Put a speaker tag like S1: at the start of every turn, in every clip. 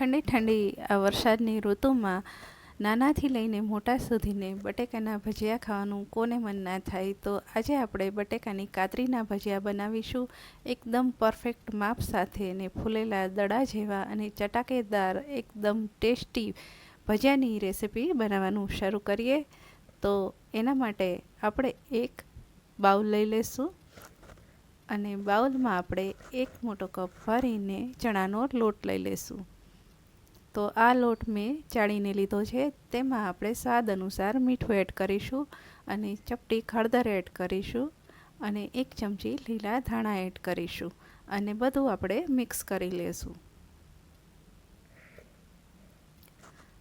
S1: ઠંડી ઠંડી આ વરસાદની ઋતુમાં નાનાથી લઈને મોટા સુધીને બટેકાના ભજીયા ખાવાનું કોને મન ના થાય તો આજે આપણે બટેકાની કાતરીના ભજીયા બનાવીશું. એકદમ પરફેક્ટ માપ સાથે અને ફૂલેલા દડા જેવા અને ચટાકેદાર, એકદમ ટેસ્ટી ભજીયાની રેસીપી બનાવવાનું શરૂ કરીએ. તો એના માટે આપણે એક બાઉલ લઈ લઈશું અને બાઉલમાં આપણે એક મોટો કપ ભરીને ચણાનો લોટ લઈ લેશું. તો આ લોટ મેં ચાળીને લીધો છે. તેમાં આપણે સ્વાદ અનુસાર મીઠું એડ કરીશું અને ચપટી હળદર એડ કરીશું અને એક ચમચી લીલા ધાણા એડ કરીશું અને બધું આપણે મિક્સ કરી લેશું.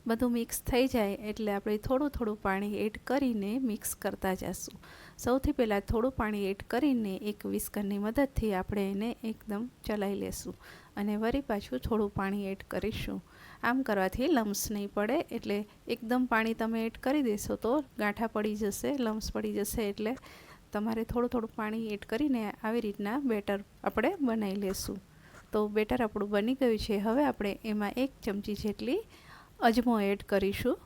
S1: બધું મિક્સ થઈ જાય એટલે આપણે થોડું થોડું પાણી એડ કરીને મિક્સ કરતા જશું. સૌથી પહેલાં થોડું પાણી એડ કરીને એક વિસ્કરની મદદથી આપણે એને એકદમ ચલાવી લેશું. અને વળી પાછું થોડું પાણી એડ કરીશું. આમ કરવાથી લમ્સ નહીં પડે, એટલે એકદમ પાણી તમે એડ કરી દેશો તો ગાંઠા પડી જશે, લમ્સ પડી જશે, એટલે તમારે થોડું થોડું પાણી એડ કરીને આવી રીતના બેટર આપણે બનાવી લેશું. તો બેટર આપણું બની ગયું છે. હવે આપણે એમાં એક ચમચી જેટલી અજમો એડ કરીશું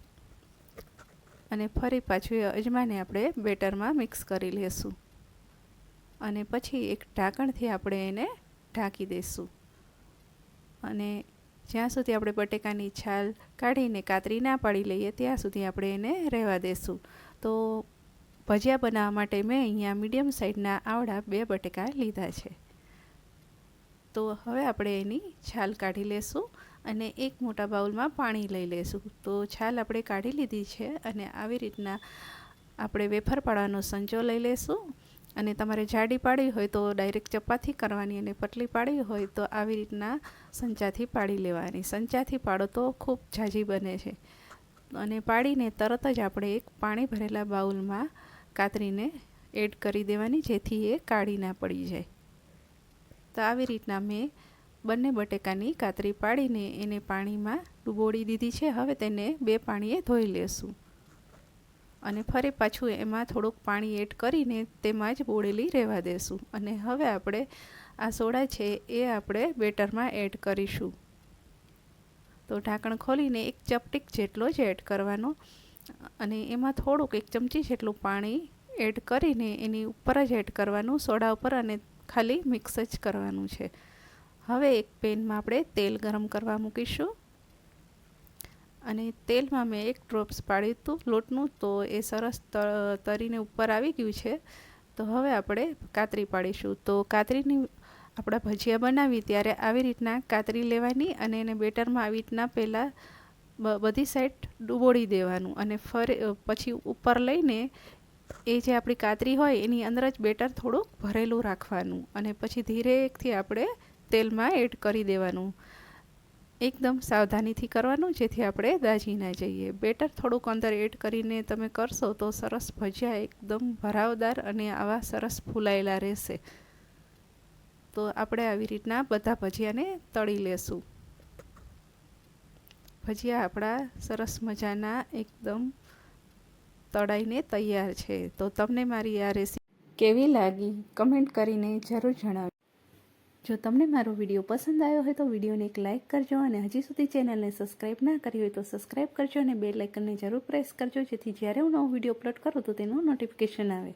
S1: અને ફરી પાછું એ અજમાને આપણે બેટરમાં મિક્સ કરી લેશું. અને પછી એક ઢાંકણથી આપણે એને ઢાંકી દઈશું અને જ્યાં સુધી આપણે બટેકાની છાલ કાઢીને કાતરી ના પાડી લઈએ, ત્યાં સુધી આપણે એને રહેવા દઈશું તો ભજીયા બનાવવા માટે મેં અહીંયા મીડિયમ સાઇઝના આવડા બે બટેકા લીધા છે. તો હવે આપણે એની છાલ કાઢી લેશું અને એક મોટા બાઉલમાં પાણી લઈ લેશું. તો છાલ આપણે કાઢી લીધી છે અને આવી રીતના આપણે વેફર પાડવાનો સંચો લઈ લેશું. અને તમારે જાડી પાડી હોય તો ડાયરેક્ટ ચપાતી કરવાની અને પતલી પાડી હોય તો આવી રીતના સંચાથી પાડી લેવાની. સંચાથી પાડો તો ખૂબ ઝાઝી બને છે. અને પાડીને તરત જ આપણે એક પાણી ભરેલા બાઉલમાં કાતરીને એડ કરી દેવાની, જેથી એ કાઢી ના પડી જાય. તો આવી રીતના મેં બંને બટેકાની કાતરી પાડીને એને પાણીમાં ડૂબોળી દીધી છે. હવે તેને બે પાણીએ ધોઈ લેશું. અને ફરી પાછું એમાં થોડુંક પાણી એડ કરીને તેમાં જ બોળેલી રહેવા દેશું. અને હવે આપણે આ સોડા છે એ આપણે બેટરમાં એડ કરીશું. તો ઢાંકણ ખોલીને એક ચપટીક જેટલો જ એડ કરવાનો. અને એમાં થોડુંક એક ચમચી જેટલું પાણી એડ કરીને એની ઉપર જ એડ કરવાનું સોડા ઉપર અને ખાલી મિક્સ જ કરવાનું છે. હવે એક પેનમાં આપણે તેલ ગરમ કરવા મૂકીશું. અને તેલમાં મેં એક ડ્રોપ્સ પાડ્યું હતું લોટનું, તો એ સરસ તરીને ઉપર આવી ગયું છે. તો હવે આપણે કાતરી પાડીશું. તો કાતરીની આપણા ભજીયા બનાવી ત્યારે આવી રીતના કાતરી લેવાની અને એને બેટરમાં આવી રીતના પહેલાં બધી સાઈડ ડૂબોળી દેવાનું અને ફરી, પછી ઉપર લઈને એ જે આપણી કાતરી હોય એની અંદર જ બેટર થોડુંક ભરેલું રાખવાનું અને પછી ધીરેથી આપણે તેલમાં એડ કરી દેવાનું. એકદમ સાવધાનીથી કરવાનું, જેથી આપણે દાજી ના જઈએ. બેટર થોડુંક અંદર એડ કરીને તમે કરશો તો સરસ ભજીયા એકદમ ભરાવદાર અને આવા સરસ ફૂલાયેલા રહેશે. તો આપણે આવી રીતના બધા ભજીયાને તળી લેશું. ભજીયા આપણા સરસ મજાના એકદમ તળાઈને તૈયાર છે. તો તમને મારી આ રેસીપી કેવી લાગી? કમેન્ટ કરીને જરૂર જણાવજો. જો તમને મારો વીડિયો પસંદ આવ્યો હોય તો વિડીયોને એક લાઇક કરજો અને હજી સુધી ચેનલને સબસ્ક્રાઈબ ના કરી હોય તો સબસ્ક્રાઈબ કરજો અને બે લાઇકનને જરૂર પ્રેસ કરજો, જેથી જ્યારે હું નવો વીડિયો અપલોડ કરું તો તેનું નોટિફિકેશન આવે.